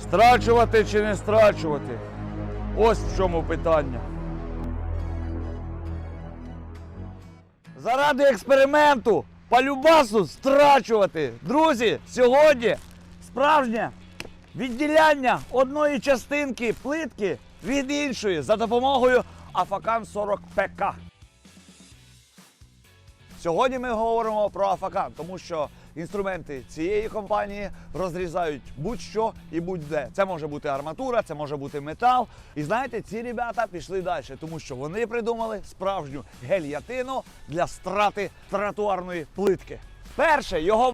Страчувати чи не страчувати? Ось в чому питання. Заради експерименту полюбасу страчувати. Друзі, сьогодні справжнє відділяння одної частинки плитки від іншої за допомогою Афакан 40 ПК. Сьогодні ми говоримо про Афакан, тому що інструменти цієї компанії розрізають будь-що і будь-де. Це може бути арматура, це може бути метал. І знаєте, ці ребята пішли далі, тому що вони придумали справжню гельятину для страти тротуарної плитки. Перше, його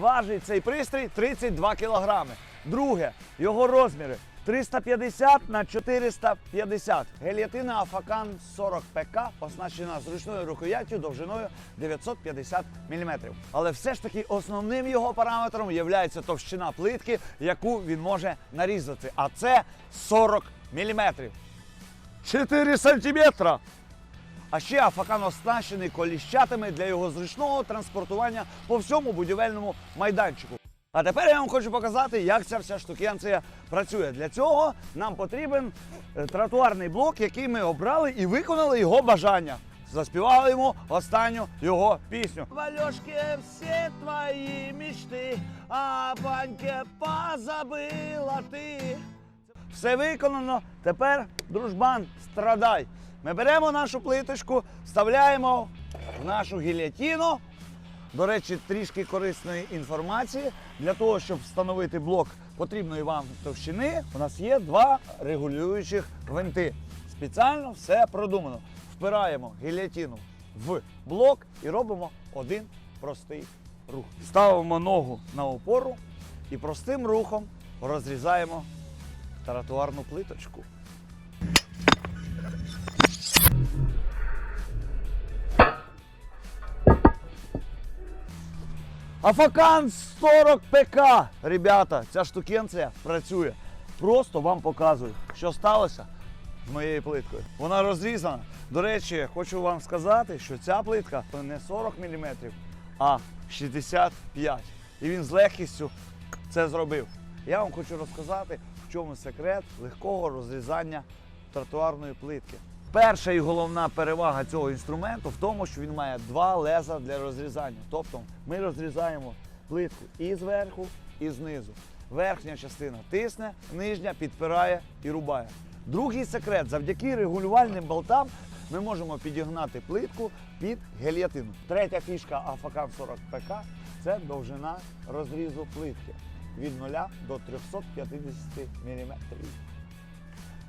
важить цей пристрій 32 кілограми. Друге, його розміри 350 на 450. Гельятина Афакан 40 ПК оснащена зручною рукояттю довжиною 950 мм. Але все ж таки основним його параметром є товщина плитки, яку він може нарізати. А це 40 мм. 4 сантиметра. А ще Афакан оснащений коліщатами для його зручного транспортування по всьому будівельному майданчику. А тепер я вам хочу показати, як ця вся штукенція працює. Для цього нам потрібен е, тротуарний блок, який ми обрали і виконали його бажання. Заспівали йому останню його пісню. Вальошки, всі твої мічти, а баньке позабила ти. Все виконано. Тепер, дружбан, страдай. Ми беремо нашу плиточку, вставляємо в нашу гільятину. До речі, трішки корисної інформації. Для того, щоб встановити блок потрібної вам товщини, у нас є два регулюючих гвинти. Спеціально все продумано. Впираємо гільятину в блок і робимо один простий рух. Ставимо ногу на опору і простим рухом розрізаємо тротуарну плиточку. Афакан 40 ПК. Ребята, ця штукенція працює. Просто вам показую, що сталося з моєю плиткою. Вона розрізана. До речі, хочу вам сказати, що ця плитка не 40 мм, а 65. І він з легкістю це зробив. Я вам хочу розказати, в чому секрет легкого розрізання тротуарної плитки. Перша і головна перевага цього інструменту в тому, що він має два леза для розрізання. Тобто ми розрізаємо плитку і зверху, і знизу. Верхня частина тисне, нижня підпирає і рубає. Другий секрет завдяки регулювальним болтам ми можемо підігнати плитку під гельятину. Третя фішка Афакан 40 ПК це довжина розрізу плитки від 0 до 350 мм.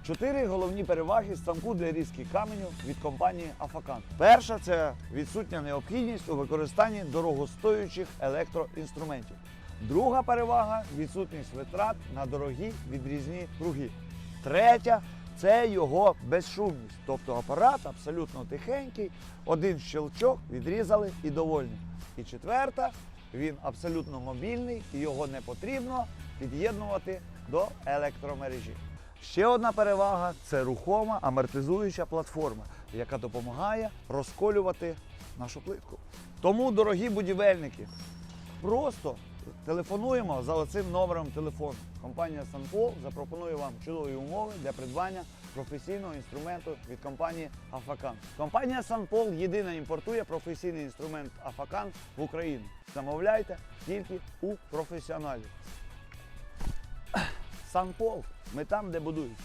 Чотири головні переваги станку для різки каменю від компанії Афакан. Перша це відсутня необхідність у використанні дорогостоючих електроінструментів. Друга перевага відсутність витрат на дорогі відрізні круги. Третя це його безшумність. Тобто апарат абсолютно тихенький, один щелчок відрізали і довольні. І четверта, він абсолютно мобільний і його не потрібно під'єднувати до електромережі. Ще одна перевага це рухома амортизуюча платформа, яка допомагає розколювати нашу плитку. Тому, дорогі будівельники, просто телефонуємо за оцим номером телефону. Компанія Санпол запропонує вам чудові умови для придбання професійного інструменту від компанії Афакан. Компанія Санпол єдина імпортує професійний інструмент Афакан в Україну. Замовляйте тільки у професіоналів. Санпол. Ми там, де будують.